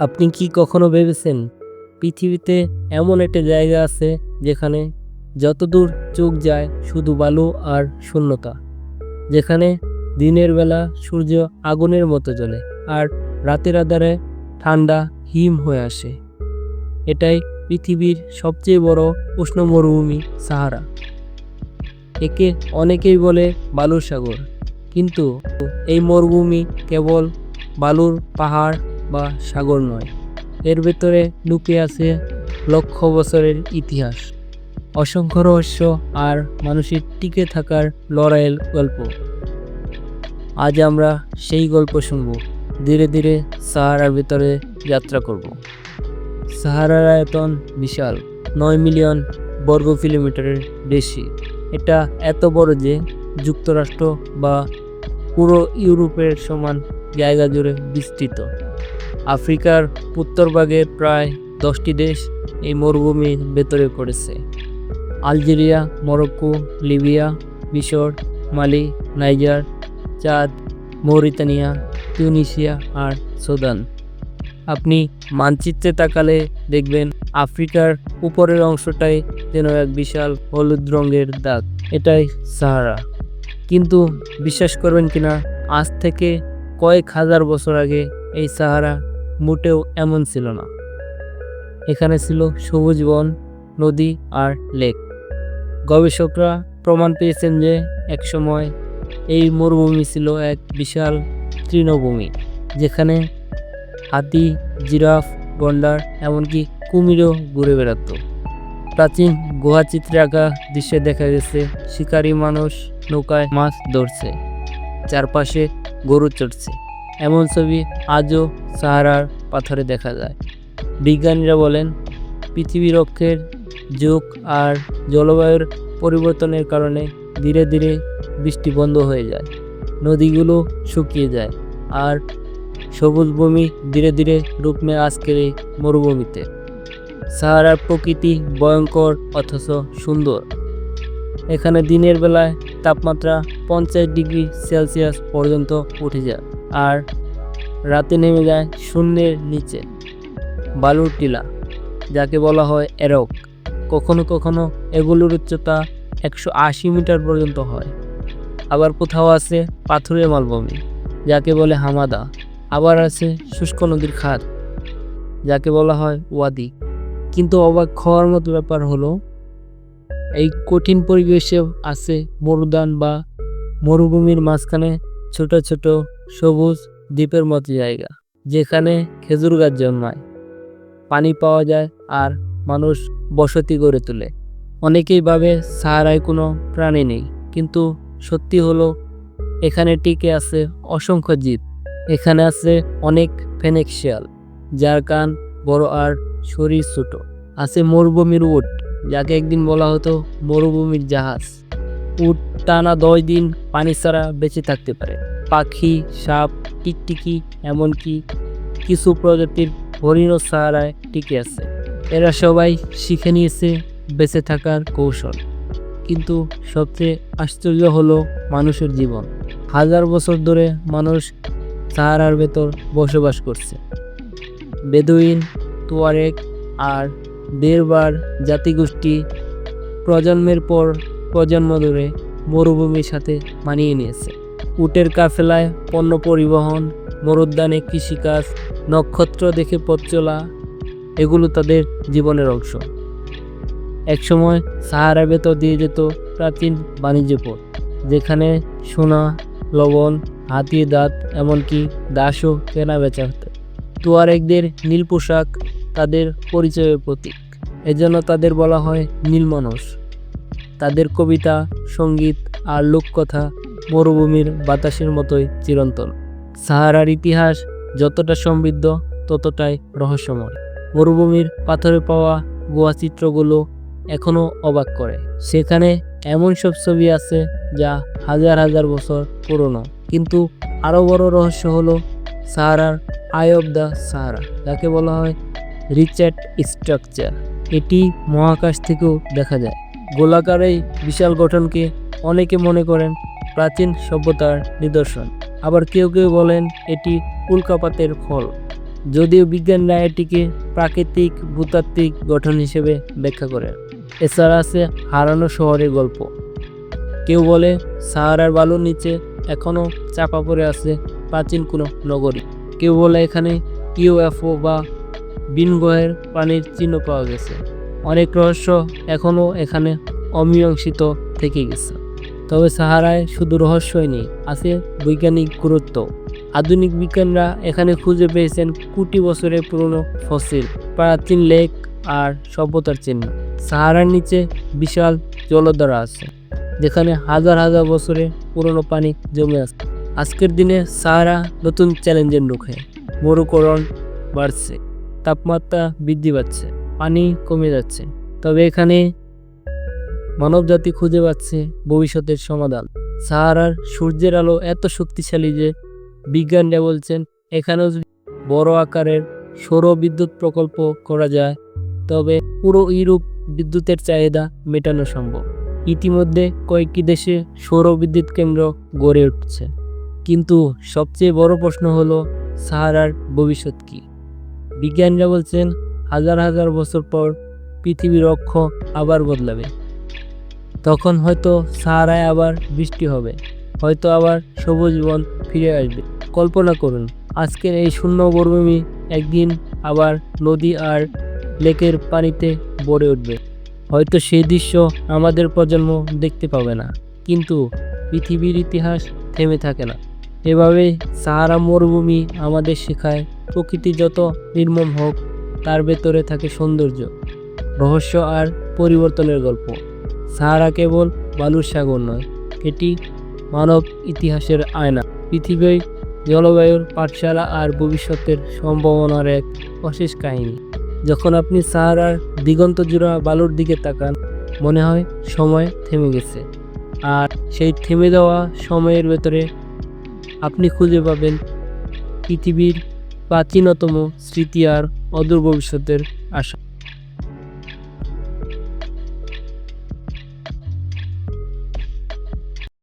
আপনি কি কখনো ভেবেছেন পৃথিবীতে এমন একটা জায়গা আছে যেখানে যতদূর চোখ যায় শুধু বালু আর শূন্যতা? যেখানে দিনের বেলা সূর্য আগুনের মতো জ্বলে আর রাতের আধারে ঠান্ডা হিম হয়ে আসে। এটাই পৃথিবীর সবচেয়ে বড় উষ্ণ মরুভূমি সাহারা। একে অনেকেই বলে বালুর সাগর। কিন্তু এই মরুভূমি কেবল বালুর পাহাড় বা সাগর নয়। এর ভেতরে লুকিয়ে আছে লক্ষ বছরের ইতিহাস। অসংখ্য রহস্য আর মানুষের টিকে থাকার লড়াইয়ের গল্প। আজ আমরা সেই গল্প শুনব। ধীরে ধীরে সাহারার ভেতরে যাত্রা করব। সাহারার আয়তন বিশাল, নয় মিলিয়ন বর্গ কিলোমিটারের বেশি। এটা এত বড় যে যুক্তরাষ্ট্র বা পুরো ইউরোপের সমান জায়গা জুড়ে বিস্তৃত। আফ্রিকার উত্তরভাগে প্রায় দশটি দেশ এই মরুভূমির ভেতরে পড়েছে। আলজেরিয়া, মরক্কো, লিবিয়া, মিশর, মালি, নাইজার, চাঁদ, মৌরিতানিয়া, তিউনিসিয়া আর সুদান। আপনি মানচিত্রে তাকালে দেখবেন আফ্রিকার উপরের অংশটাই যেন এক বিশাল হলুদ রঙের দাগ। এটাই সাহারা। কিন্তু বিশ্বাস করবেন কিনা, আজ থেকে কয়েক হাজার বছর আগে এই সাহারা মোটেও এমন ছিল না। এখানে ছিল সবুজ বন, নদী আর লেক। গবেষকরা প্রমাণ পেয়েছেন যে একসময় এই মরুভূমি ছিল এক বিশাল তৃণভূমি, যেখানে হাতি, জিরাফ, গন্ডার, এমনকি কুমিরও ঘুরে বেড়াত। প্রাচীন গুহা চিত্রে আঁকা দৃশ্যে দেখা গেছে শিকারী মানুষ নৌকায় মাছ ধরছে, চারপাশে গরু চড়ছে। এমন ছবি আজও সাহারার পাথরে দেখা যায়। বিজ্ঞানীরা বলেন, পৃথিবী রক্ষের যুগ আর জলবায়ুর পরিবর্তনের কারণে ধীরে ধীরে বৃষ্টি বন্ধ হয়ে যায়, নদীগুলো শুকিয়ে যায় আর সবুজ ভূমি ধীরে ধীরে রূপ নেয় আজকের এই মরুভূমিতে। সাহারার প্রকৃতি ভয়ঙ্কর অথচ সুন্দর। এখানে দিনের বেলায় তাপমাত্রা পঞ্চাশ ডিগ্রি সেলসিয়াস পর্যন্ত উঠে যায়। আর রাতে নেমে যায় শূন্যের নিচে। বালুর টিলা, যাকে বলা হয় এরক। কখনো কখনো এগুলোর উচ্চতা একশো আশি মিটার পর্যন্ত হয়। আবার কোথাও আছে পাথুরে মালভূমি, যাকে বলে হামাদা। আবার আছে শুষ্ক নদীর খাত যাকে বলা হয় ওয়াদি। কিন্তু অবাক হওয়ার মতো ব্যাপার হলো, এই কঠিন পরিবেশে আছে মরুদান বা মরুভূমির মাঝখানে ছোট ছোট সবুজ দ্বীপের মতো জায়গা, যেখানে খেজুর গাছ জন্মায়। পানি পাওয়া যায় আর মানুষ বসতি গড়ে তোলে। অনেকেই ভাবে সাহারায় কোনো প্রাণী নেই, কিন্তু সত্যি হলো, এখানে টিকে আছে অসংখ্য জীব। এখানে আছে অনেক ফেনেক শিয়াল, যার কান বড় আর শরীর ছোট। আছে মরুভূমির উট, যাকে একদিন বলা হতো মরুভূমির জাহাজ। উট টানা দশ দিন পানি ছাড়া বেঁচে থাকতে পারে। পাখি, সাপ, টিকটিকি, এমনকি কিছু প্রজাতির হরিণও সাহারায় টিকে আছে। এরা সবাই শিখে নিয়েছে বেঁচে থাকার কৌশল। কিন্তু সবচেয়ে আশ্চর্য হলো মানুষের জীবন। হাজার বছর ধরে মানুষ সাহারার ভেতর বসবাস করছে। বেদুইন, তুয়ারেক আর বেরবার জাতিগোষ্ঠী প্রজন্মের পর প্রজন্ম ধরে মরুভূমির সাথে মানিয়ে নিয়েছে। উটের কাফেলায় পণ্য পরিবহন, মরুদ্যানে কৃষিকাজ, নক্ষত্র দেখে পথ চলা, এগুলো তাদের জীবনের অংশ। একসময় সাহারা ভেতর দিয়ে যেত প্রাচীন বাণিজ্য পথ, যেখানে সোনা, লবণ হাতির দাঁত, এমনকি দাসও কেনা বেচা হতো। তুয়ারেকদের নীল পোশাক তাদের পরিচয়ের প্রতীক, এজন্য তাদের বলা হয় নীল মানুষ তাদের কবিতা, সংগীত আর লোককথা মরুভূমির বাতাসের মতোই চিরন্তন। সাহারার ইতিহাস যতটা সমৃদ্ধ, ততটাই রহস্যময়। মরুভূমির পাথরে পাওয়া গোয়া চিত্রগুলো এখনও অবাক করে। সেখানে এমন সব ছবি আছে যা হাজার হাজার বছর পুরনো। কিন্তু আরও বড় রহস্য হলো সাহারার আই অফ দ্য সাহারা, যাকে বলা হয় রিচার্ড স্ট্রাকচার। এটি মহাকাশ থেকেও দেখা যায়। গোলাকার এই বিশাল গঠনকে অনেকে মনে করেন প্রাচীন সভ্যতার নিদর্শন। আবার কেউ কেউ বলেন এটি উল্কাপাতের ফল। যদিও বিজ্ঞানরা এটিকে প্রাকৃতিক ভূতাত্ত্বিক গঠন হিসেবে ব্যাখ্যা করে এছাড়া আছে হারানো শহরের গল্প। কেউ বলে সাহারার বালুর নিচে এখনও চাপা পড়ে আছে প্রাচীন কোনো নগরী। কেউ বলে এখানে ইউএফও বা বিনগ্রহের পানির চিহ্ন পাওয়া গেছে। অনেক রহস্য এখনও এখানে অমীমাংসিত থেকে গেছে। তবে সাহারায় শুধু রহস্যই নেই, আছে বৈজ্ঞানিক গুরুত্ব। আধুনিক বিজ্ঞানরা এখানে খুঁজে পেয়েছেন কোটি বছরের পুরনো ফসিল, প্রাচীন লেক আর সভ্যতার চিহ্ন। সাহারার নিচে বিশাল জলধারা আছে, যেখানে হাজার হাজার বছরের পুরনো পানি জমে আছে। আজকের দিনে সাহারা নতুন চ্যালেঞ্জের মুখে, মরুকরণ বাড়ছে, তাপমাত্রা বৃদ্ধি পাচ্ছে, পানি কমে যাচ্ছে। তবে এখানে মানবজাতি খুঁজে পাচ্ছে ভবিষ্যতের সমাধান। সাহারার সূর্যের আলো এত শক্তিশালী যে বিজ্ঞানীরা বলছেন, এখানেও যদি বড় আকারের সৌর বিদ্যুৎ প্রকল্প করা যায়, তবে পুরো ইউরোপ বিদ্যুতের চাহিদা মেটানো সম্ভব। ইতিমধ্যে কয়েকটি দেশে সৌর বিদ্যুৎ কেন্দ্র গড়ে উঠছে। কিন্তু সবচেয়ে বড় প্রশ্ন হলো, সাহারার ভবিষ্যৎ কি? বিজ্ঞানীরা বলছেন, হাজার হাজার বছর পর পৃথিবীর অক্ষ আবার বদলাবে। তখন হয়তো সাহারায় আবার বৃষ্টি হবে। হয়তো আবার সবুজ বন ফিরে আসবে। কল্পনা করুন, আজকের এই শূন্য মরুভূমি একদিন আবার নদী আর লেকের পানিতে ভরে উঠবে। হয়তো সেই দৃশ্য আমাদের প্রজন্ম দেখতে পাবে না, কিন্তু পৃথিবীর ইতিহাস থেমে থাকে না। এভাবে সাহারা মরুভূমি আমাদের শেখায়, প্রকৃতি যত নির্মম হোক, তার ভেতরে থাকে সৌন্দর্য, রহস্য আর পরিবর্তনের গল্প। সাহারা কেবল বালুর সাগর নয়, এটি মানব ইতিহাসের আয়না। পৃথিবীর জলবায়ুর পাঠশালা আর ভবিষ্যতের সম্ভাবনার এক অশেষ কাহিনী। যখন আপনি সাহারার দিগন্ত জোড়া বালুর দিকে তাকান, মনে হয় সময় থেমে গেছে। আর সেই থেমে দেওয়া সময়ের ভেতরে আপনি খুঁজে পাবেন পৃথিবীর প্রাচীনতম স্মৃতি আর অদূর ভবিষ্যতের আশা।